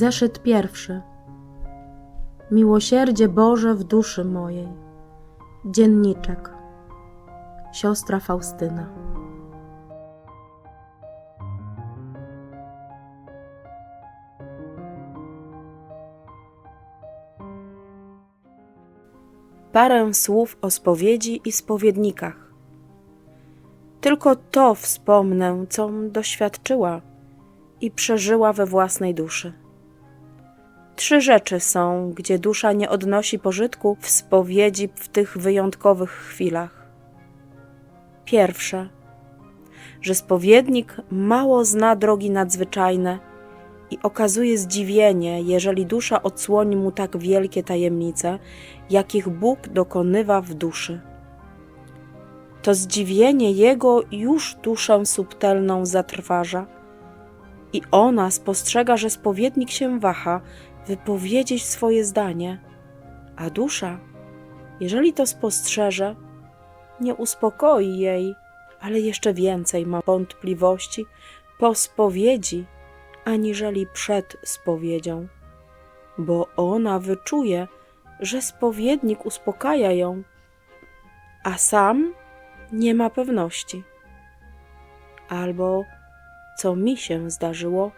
Zeszyt pierwszy. Miłosierdzie Boże w duszy mojej. Dzienniczek. Siostra Faustyna. Parę słów o spowiedzi i spowiednikach. Tylko to wspomnę, com doświadczyła i przeżyła we własnej duszy. Trzy rzeczy są, gdzie dusza nie odnosi pożytku w spowiedzi w tych wyjątkowych chwilach. Pierwsze, że spowiednik mało zna drogi nadzwyczajne i okazuje zdziwienie, jeżeli dusza odsłoni mu tak wielkie tajemnice, jakich Bóg dokonywa w duszy. To zdziwienie jego już duszę subtelną zatrważa i ona spostrzega, że spowiednik się waha wypowiedzieć swoje zdanie, a dusza, jeżeli to spostrzeże, nie uspokoi jej, ale jeszcze więcej ma wątpliwości po spowiedzi, aniżeli przed spowiedzią, bo ona wyczuje, że spowiednik uspokaja ją, a sam nie ma pewności. Albo, co mi się zdarzyło,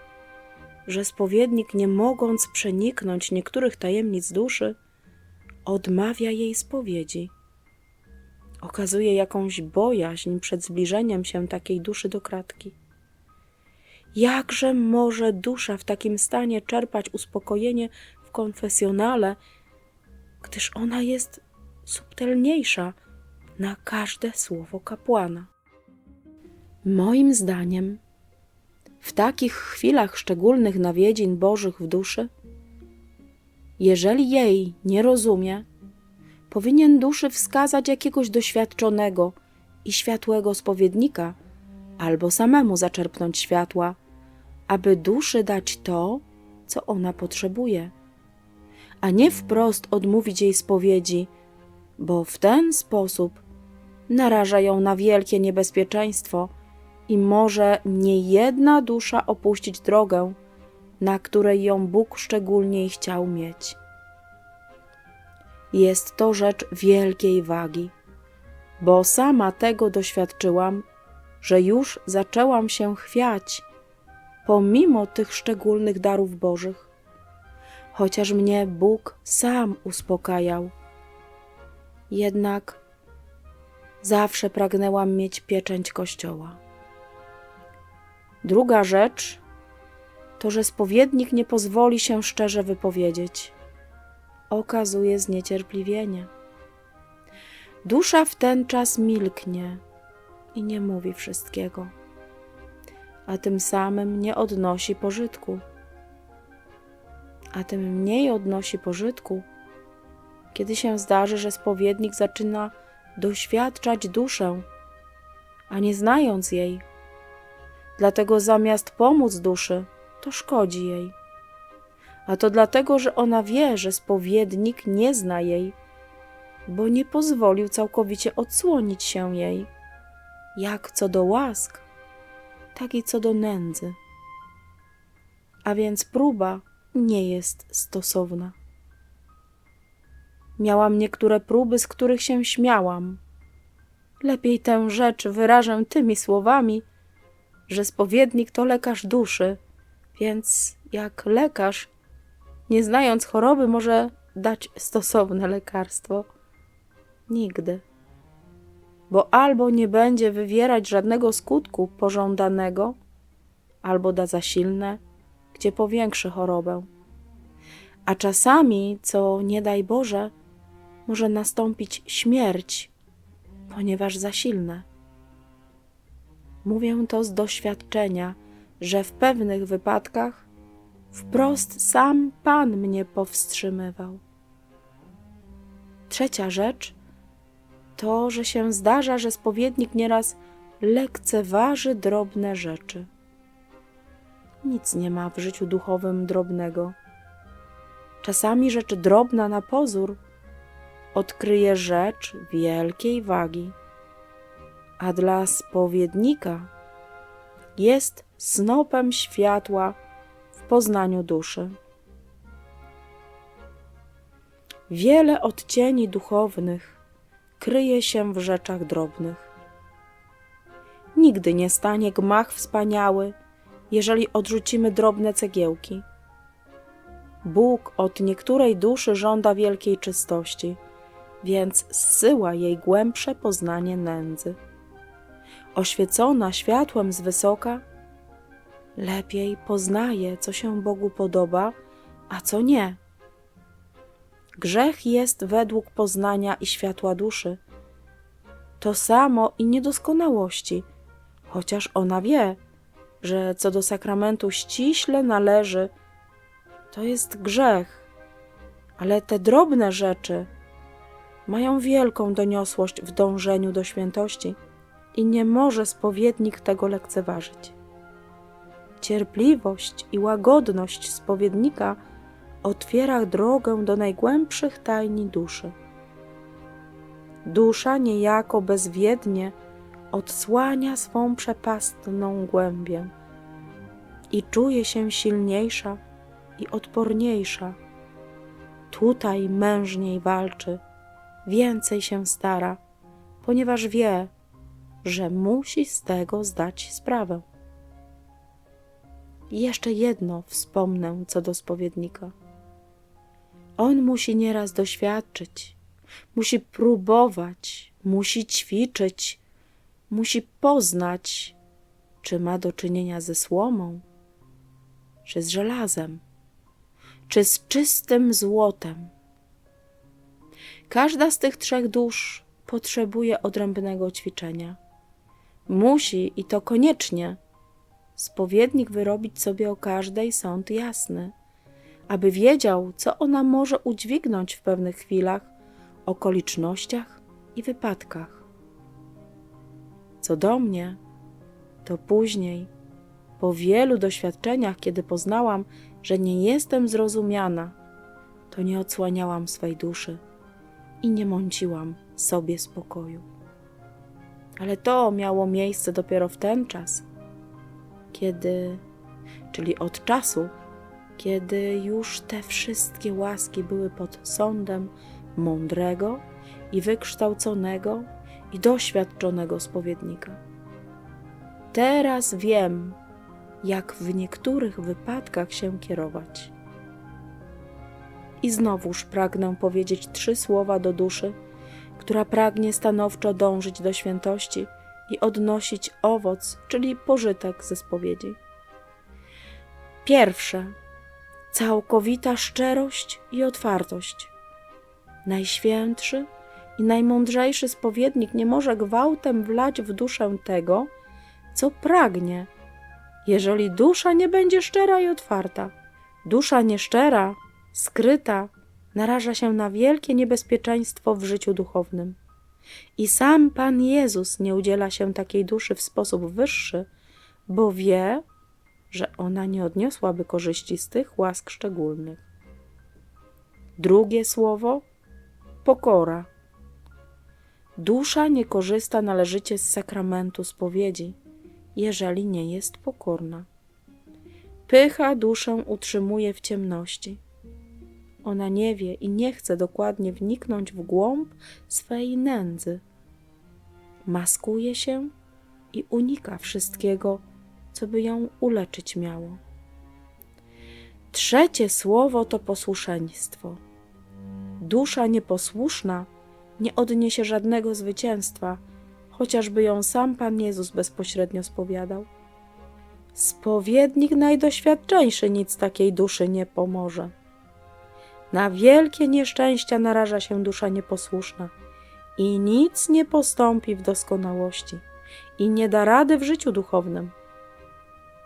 że spowiednik, nie mogąc przeniknąć niektórych tajemnic duszy, odmawia jej spowiedzi. Okazuje jakąś bojaźń przed zbliżeniem się takiej duszy do kratki. Jakże może dusza w takim stanie czerpać uspokojenie w konfesjonale, gdyż ona jest subtelniejsza na każde słowo kapłana? Moim zdaniem, w takich chwilach szczególnych nawiedzin Bożych w duszy, jeżeli jej nie rozumie, powinien duszy wskazać jakiegoś doświadczonego i światłego spowiednika, albo samemu zaczerpnąć światła, aby duszy dać to, co ona potrzebuje, a nie wprost odmówić jej spowiedzi, bo w ten sposób naraża ją na wielkie niebezpieczeństwo i może niejedna dusza opuścić drogę, na której ją Bóg szczególnie chciał mieć. Jest to rzecz wielkiej wagi, bo sama tego doświadczyłam, że już zaczęłam się chwiać, pomimo tych szczególnych darów Bożych, chociaż mnie Bóg sam uspokajał. Jednak zawsze pragnęłam mieć pieczęć Kościoła. Druga rzecz to, że spowiednik nie pozwoli się szczerze wypowiedzieć. Okazuje zniecierpliwienie. Dusza w ten czas milknie i nie mówi wszystkiego, a tym samym nie odnosi pożytku. A tym mniej odnosi pożytku, kiedy się zdarzy, że spowiednik zaczyna doświadczać duszę, a nie znając jej. Dlatego zamiast pomóc duszy, to szkodzi jej. A to dlatego, że ona wie, że spowiednik nie zna jej, bo nie pozwolił całkowicie odsłonić się jej, jak co do łask, tak i co do nędzy. A więc próba nie jest stosowna. Miałam niektóre próby, z których się śmiałam. Lepiej tę rzecz wyrażę tymi słowami, że spowiednik to lekarz duszy, więc jak lekarz, nie znając choroby, może dać stosowne lekarstwo. Nigdy. Bo albo nie będzie wywierać żadnego skutku pożądanego, albo da za silne, gdzie powiększy chorobę. A czasami, co nie daj Boże, może nastąpić śmierć, ponieważ za silne. Mówię to z doświadczenia, że w pewnych wypadkach wprost sam Pan mnie powstrzymywał. Trzecia rzecz to, że się zdarza, że spowiednik nieraz lekceważy drobne rzeczy. Nic nie ma w życiu duchowym drobnego. Czasami rzecz drobna na pozór odkryje rzecz wielkiej wagi, a dla spowiednika jest snopem światła w poznaniu duszy. Wiele odcieni duchownych kryje się w rzeczach drobnych. Nigdy nie stanie gmach wspaniały, jeżeli odrzucimy drobne cegiełki. Bóg od niektórej duszy żąda wielkiej czystości, więc zsyła jej głębsze poznanie nędzy. Oświecona światłem z wysoka, lepiej poznaje, co się Bogu podoba, a co nie. Grzech jest według poznania i światła duszy. To samo i niedoskonałości, chociaż ona wie, że co do sakramentu ściśle należy, to jest grzech, ale te drobne rzeczy mają wielką doniosłość w dążeniu do świętości i nie może spowiednik tego lekceważyć. Cierpliwość i łagodność spowiednika otwiera drogę do najgłębszych tajni duszy. Dusza niejako bezwiednie odsłania swą przepastną głębię i czuje się silniejsza i odporniejsza. Tutaj mężniej walczy, więcej się stara, ponieważ wie, że musi z tego zdać sprawę. Jeszcze jedno wspomnę co do spowiednika. On musi nieraz doświadczyć, musi próbować, musi ćwiczyć, musi poznać, czy ma do czynienia ze słomą, czy z żelazem, czy z czystym złotem. Każda z tych trzech dusz potrzebuje odrębnego ćwiczenia. Musi i to koniecznie spowiednik wyrobić sobie o każdej sąd jasny, aby wiedział, co ona może udźwignąć w pewnych chwilach, okolicznościach i wypadkach. Co do mnie, to później, po wielu doświadczeniach, kiedy poznałam, że nie jestem zrozumiana, to nie odsłaniałam swej duszy i nie mąciłam sobie spokoju. Ale to miało miejsce dopiero w ten czas, kiedy, czyli od czasu, kiedy już te wszystkie łaski były pod sądem mądrego i wykształconego i doświadczonego spowiednika. Teraz wiem, jak w niektórych wypadkach się kierować. I znowuż pragnę powiedzieć trzy słowa do duszy, która pragnie stanowczo dążyć do świętości i odnosić owoc, czyli pożytek ze spowiedzi. Pierwsze, całkowita szczerość i otwartość. Najświętszy i najmądrzejszy spowiednik nie może gwałtem wlać w duszę tego, co pragnie, jeżeli dusza nie będzie szczera i otwarta. Dusza nieszczera, skryta, naraża się na wielkie niebezpieczeństwo w życiu duchownym. I sam Pan Jezus nie udziela się takiej duszy w sposób wyższy, bo wie, że ona nie odniosłaby korzyści z tych łask szczególnych. Drugie słowo pokora. Dusza nie korzysta należycie z sakramentu spowiedzi, jeżeli nie jest pokorna. Pycha duszę utrzymuje w ciemności. Ona nie wie i nie chce dokładnie wniknąć w głąb swej nędzy. Maskuje się i unika wszystkiego, co by ją uleczyć miało. Trzecie słowo to posłuszeństwo. Dusza nieposłuszna nie odniesie żadnego zwycięstwa, chociażby ją sam Pan Jezus bezpośrednio spowiadał. Spowiednik najdoświadczeńszy nic takiej duszy nie pomoże. Na wielkie nieszczęścia naraża się dusza nieposłuszna i nic nie postąpi w doskonałości i nie da rady w życiu duchownym.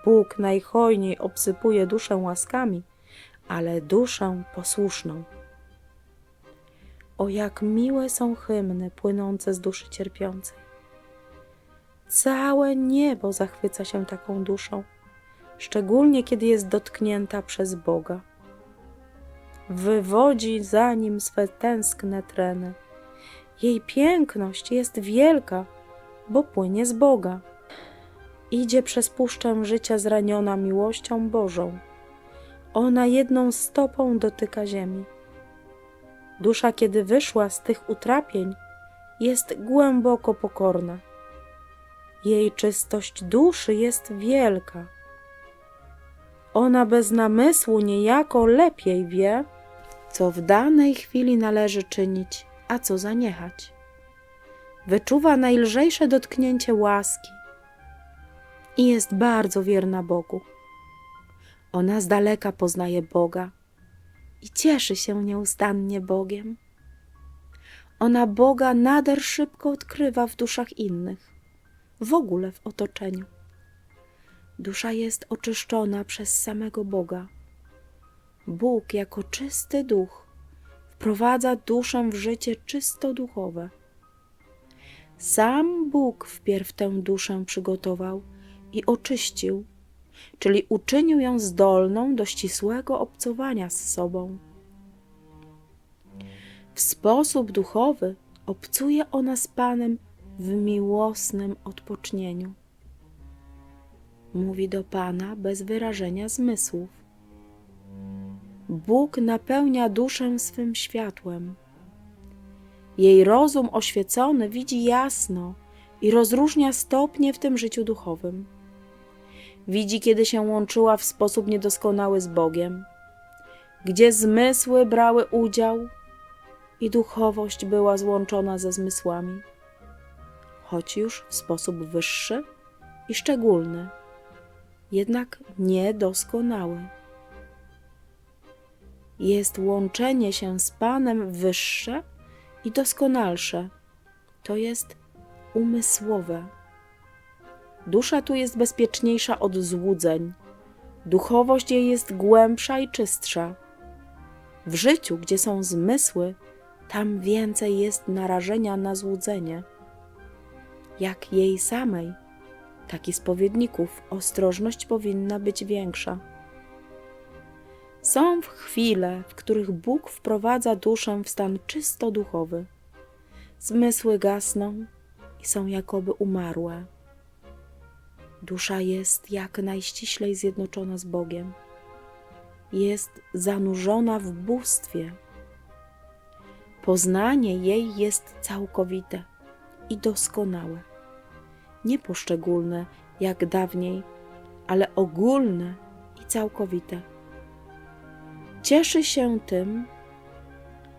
Bóg najhojniej obsypuje duszę łaskami, ale duszę posłuszną. O jak miłe są hymny płynące z duszy cierpiącej. Całe niebo zachwyca się taką duszą, szczególnie kiedy jest dotknięta przez Boga. Wywodzi za nim swe tęskne treny. Jej piękność jest wielka, bo płynie z Boga. Idzie przez puszczę życia zraniona miłością Bożą, ona jedną stopą dotyka ziemi. Dusza, kiedy wyszła z tych utrapień, jest głęboko pokorna. Jej czystość duszy jest wielka. Ona bez namysłu niejako lepiej wie, co w danej chwili należy czynić, a co zaniechać. Wyczuwa najlżejsze dotknięcie łaski i jest bardzo wierna Bogu. Ona z daleka poznaje Boga i cieszy się nieustannie Bogiem. Ona Boga nader szybko odkrywa w duszach innych, w ogóle w otoczeniu. Dusza jest oczyszczona przez samego Boga. Bóg jako czysty duch wprowadza duszę w życie czysto duchowe. Sam Bóg wpierw tę duszę przygotował i oczyścił, czyli uczynił ją zdolną do ścisłego obcowania z sobą. W sposób duchowy obcuje ona z Panem w miłosnym odpocznieniu. Mówi do Pana bez wyrażenia zmysłów. Bóg napełnia duszę swym światłem. Jej rozum oświecony widzi jasno i rozróżnia stopnie w tym życiu duchowym. Widzi, kiedy się łączyła w sposób niedoskonały z Bogiem, gdzie zmysły brały udział i duchowość była złączona ze zmysłami, choć już w sposób wyższy i szczególny, jednak niedoskonały. Jest łączenie się z Panem wyższe i doskonalsze, to jest umysłowe. Dusza tu jest bezpieczniejsza od złudzeń, duchowość jej jest głębsza i czystsza. W życiu, gdzie są zmysły, tam więcej jest narażenia na złudzenie. Jak jej samej, tak i spowiedników, ostrożność powinna być większa. Są chwile, w których Bóg wprowadza duszę w stan czysto duchowy. Zmysły gasną i są jakoby umarłe. Dusza jest jak najściślej zjednoczona z Bogiem. Jest zanurzona w bóstwie. Poznanie jej jest całkowite i doskonałe. Nie poszczególne jak dawniej, ale ogólne i całkowite. Cieszy się tym,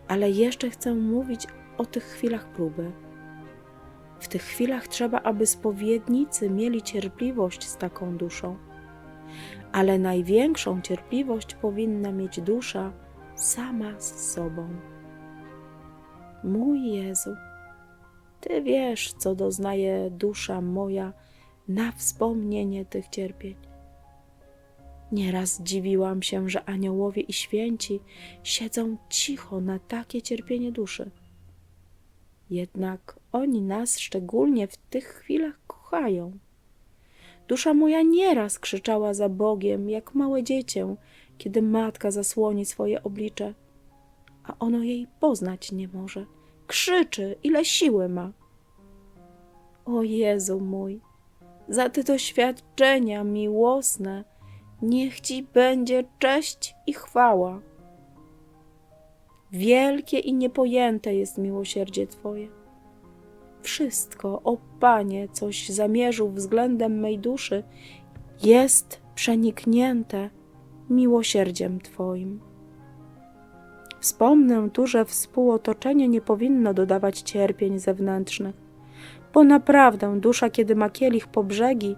ale jeszcze chcę mówić o tych chwilach próby. W tych chwilach trzeba, aby spowiednicy mieli cierpliwość z taką duszą, ale największą cierpliwość powinna mieć dusza sama z sobą. Mój Jezu, Ty wiesz, co doznaje dusza moja na wspomnienie tych cierpień. Nieraz dziwiłam się, że aniołowie i święci siedzą cicho na takie cierpienie duszy. Jednak oni nas szczególnie w tych chwilach kochają. Dusza moja nieraz krzyczała za Bogiem, jak małe dziecię, kiedy matka zasłoni swoje oblicze, a ono jej poznać nie może. Krzyczy, ile siły ma. O Jezu mój, za te doświadczenia miłosne, niech Ci będzie cześć i chwała. Wielkie i niepojęte jest miłosierdzie Twoje. Wszystko, o Panie, coś zamierzył względem mej duszy, jest przeniknięte miłosierdziem Twoim. Wspomnę tu, że współotoczenie nie powinno dodawać cierpień zewnętrznych, bo naprawdę dusza, kiedy ma kielich po brzegi,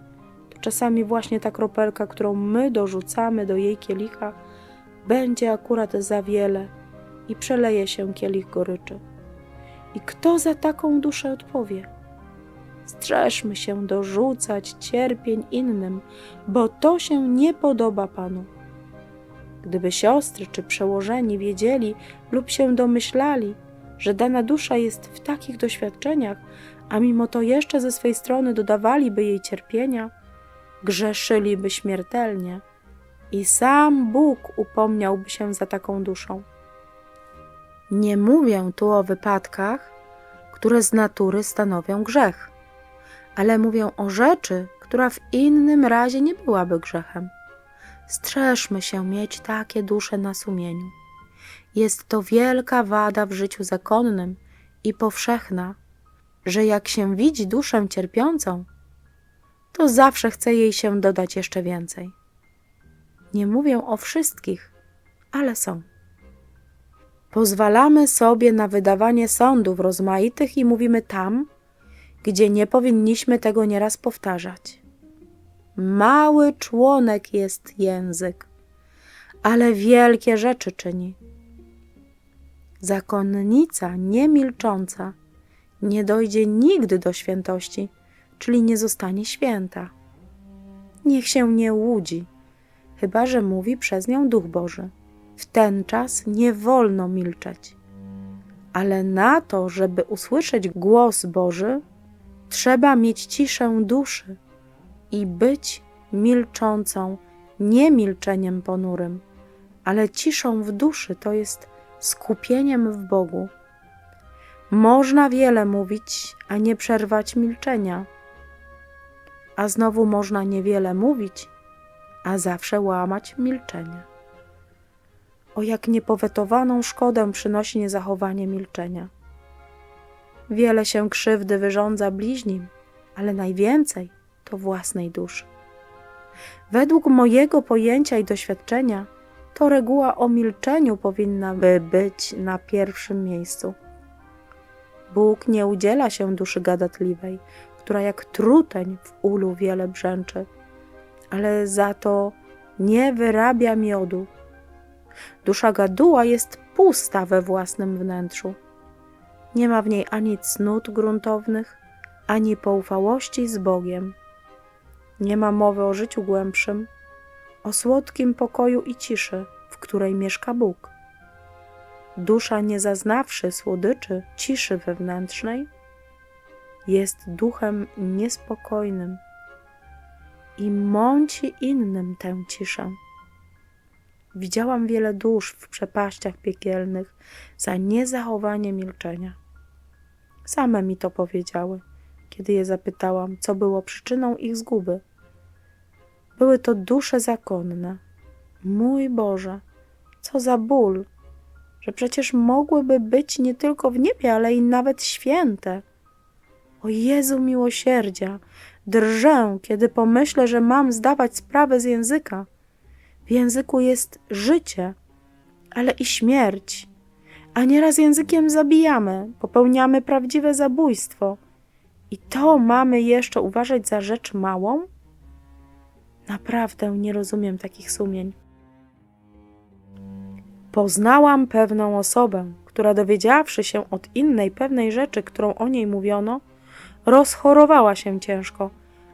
czasami właśnie ta kropelka, którą my dorzucamy do jej kielicha, będzie akurat za wiele i przeleje się kielich goryczy. I kto za taką duszę odpowie? Strzeżmy się dorzucać cierpień innym, bo to się nie podoba Panu. Gdyby siostry czy przełożeni wiedzieli lub się domyślali, że dana dusza jest w takich doświadczeniach, a mimo to jeszcze ze swej strony dodawaliby jej cierpienia, grzeszyliby śmiertelnie i sam Bóg upomniałby się za taką duszą. Nie mówię tu o wypadkach, które z natury stanowią grzech, ale mówię o rzeczy, która w innym razie nie byłaby grzechem. Strzeżmy się mieć takie dusze na sumieniu. Jest to wielka wada w życiu zakonnym i powszechna, że jak się widzi duszę cierpiącą, to zawsze chce jej się dodać jeszcze więcej. Nie mówię o wszystkich, ale są. Pozwalamy sobie na wydawanie sądów rozmaitych i mówimy tam, gdzie nie powinniśmy tego nieraz powtarzać. Mały członek jest język, ale wielkie rzeczy czyni. Zakonnica niemilcząca nie dojdzie nigdy do świętości, czyli nie zostanie święta. Niech się nie łudzi, chyba że mówi przez nią Duch Boży. W ten czas nie wolno milczeć. Ale na to, żeby usłyszeć głos Boży, trzeba mieć ciszę duszy i być milczącą, nie milczeniem ponurym, ale ciszą w duszy, to jest skupieniem w Bogu. Można wiele mówić, a nie przerwać milczenia, a znowu można niewiele mówić, a zawsze łamać milczenie. O jak niepowetowaną szkodę przynosi niezachowanie milczenia. Wiele się krzywdy wyrządza bliźnim, ale najwięcej to własnej duszy. Według mojego pojęcia i doświadczenia, to reguła o milczeniu powinna by być na pierwszym miejscu. Bóg nie udziela się duszy gadatliwej, która jak truteń w ulu wiele brzęczy, ale za to nie wyrabia miodu. Dusza gaduła jest pusta we własnym wnętrzu. Nie ma w niej ani cnót gruntownych, ani poufałości z Bogiem. Nie ma mowy o życiu głębszym, o słodkim pokoju i ciszy, w której mieszka Bóg. Dusza, nie zaznawszy słodyczy ciszy wewnętrznej, jest duchem niespokojnym i mąci innym tę ciszę. Widziałam wiele dusz w przepaściach piekielnych za niezachowanie milczenia. Same mi to powiedziały, kiedy je zapytałam, co było przyczyną ich zguby. Były to dusze zakonne. Mój Boże, co za ból, że przecież mogłyby być nie tylko w niebie, ale i nawet święte. O Jezu miłosierdzia, drżę, kiedy pomyślę, że mam zdawać sprawę z języka. W języku jest życie, ale i śmierć. A nieraz językiem zabijamy, popełniamy prawdziwe zabójstwo. I to mamy jeszcze uważać za rzecz małą? Naprawdę nie rozumiem takich sumień. Poznałam pewną osobę, która dowiedziawszy się od innej pewnej rzeczy, którą o niej mówiono, rozchorowała się ciężko,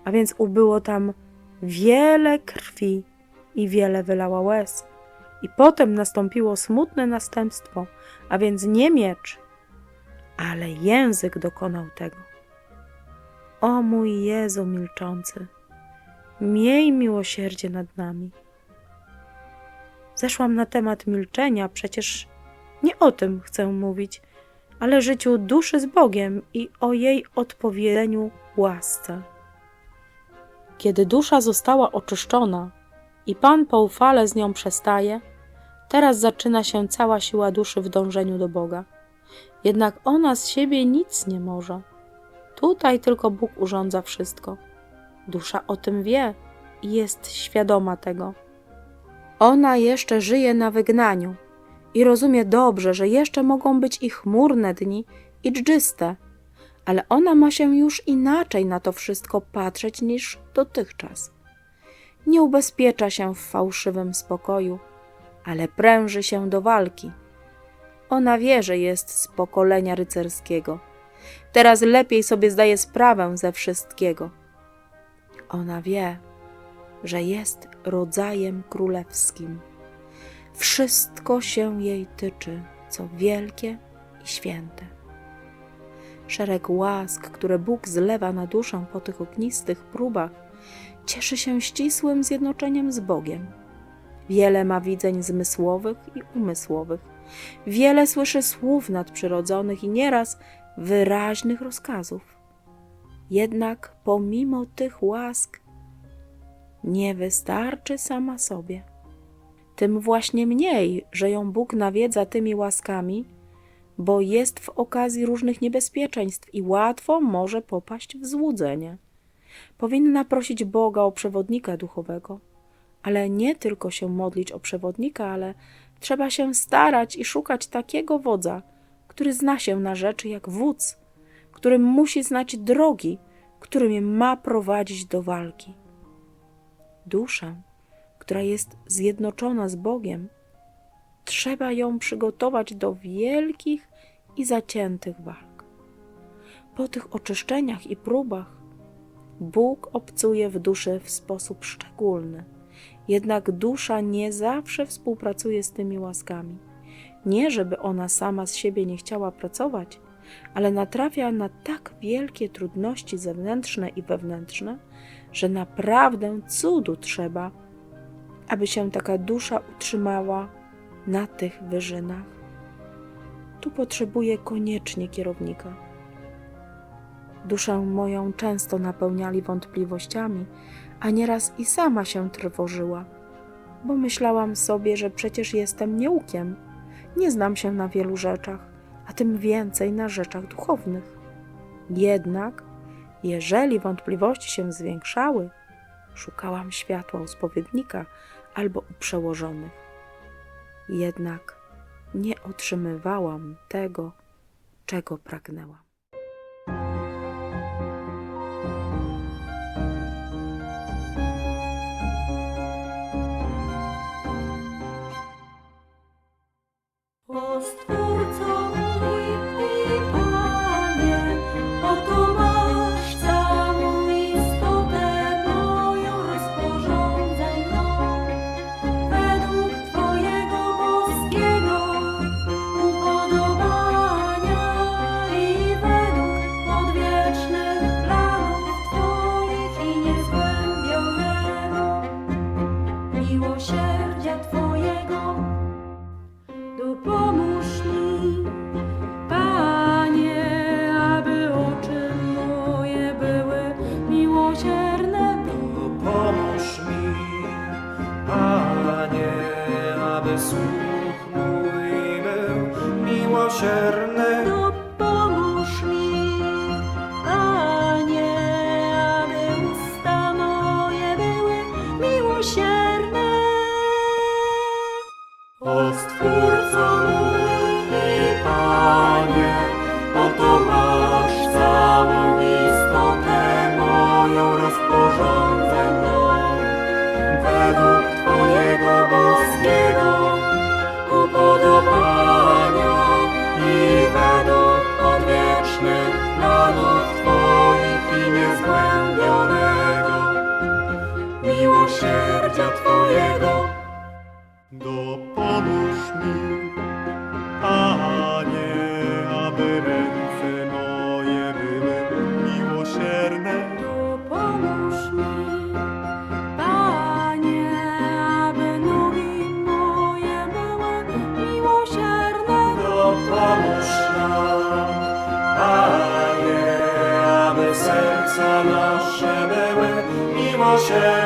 a więc ubyło tam wiele krwi i wiele wylała łez. I potem nastąpiło smutne następstwo, a więc nie miecz, ale język dokonał tego. O mój Jezu milczący, miej miłosierdzie nad nami. Zeszłam na temat milczenia, przecież nie o tym chcę mówić, ale życiu duszy z Bogiem i o jej odpowiedzeniu łasce. Kiedy dusza została oczyszczona i Pan poufale z nią przestaje, teraz zaczyna się cała siła duszy w dążeniu do Boga. Jednak ona z siebie nic nie może. Tutaj tylko Bóg urządza wszystko. Dusza o tym wie i jest świadoma tego. Ona jeszcze żyje na wygnaniu i rozumie dobrze, że jeszcze mogą być i chmurne dni, i dżdżyste, ale ona ma się już inaczej na to wszystko patrzeć niż dotychczas. Nie ubezpiecza się w fałszywym spokoju, ale pręży się do walki. Ona wie, że jest z pokolenia rycerskiego. Teraz lepiej sobie zdaje sprawę ze wszystkiego. Ona wie, że jest rodzajem królewskim. Wszystko się jej tyczy, co wielkie i święte. Szereg łask, które Bóg zlewa na duszę po tych ognistych próbach, cieszy się ścisłym zjednoczeniem z Bogiem. Wiele ma widzeń zmysłowych i umysłowych, wiele słyszy słów nadprzyrodzonych i nieraz wyraźnych rozkazów. Jednak pomimo tych łask nie wystarczy sama sobie. Tym właśnie mniej, że ją Bóg nawiedza tymi łaskami, bo jest w okazji różnych niebezpieczeństw i łatwo może popaść w złudzenie. Powinna prosić Boga o przewodnika duchowego, ale nie tylko się modlić o przewodnika, ale trzeba się starać i szukać takiego wodza, który zna się na rzeczy jak wódz, który musi znać drogi, którymi ma prowadzić do walki. Duszę, która jest zjednoczona z Bogiem, trzeba ją przygotować do wielkich i zaciętych walk. Po tych oczyszczeniach i próbach Bóg obcuje w duszy w sposób szczególny. Jednak dusza nie zawsze współpracuje z tymi łaskami. Nie, żeby ona sama z siebie nie chciała pracować, ale natrafia na tak wielkie trudności zewnętrzne i wewnętrzne, że naprawdę cudu trzeba, aby się taka dusza utrzymała na tych wyżynach. Tu potrzebuję koniecznie kierownika. Duszę moją często napełniali wątpliwościami, a nieraz i sama się trwożyła, bo myślałam sobie, że przecież jestem nieukiem, nie znam się na wielu rzeczach, a tym więcej na rzeczach duchownych. Jednak, jeżeli wątpliwości się zwiększały, szukałam światła u spowiednika albo u przełożonych. Jednak nie otrzymywałam tego, czego pragnęłam. O Stwórco Panie,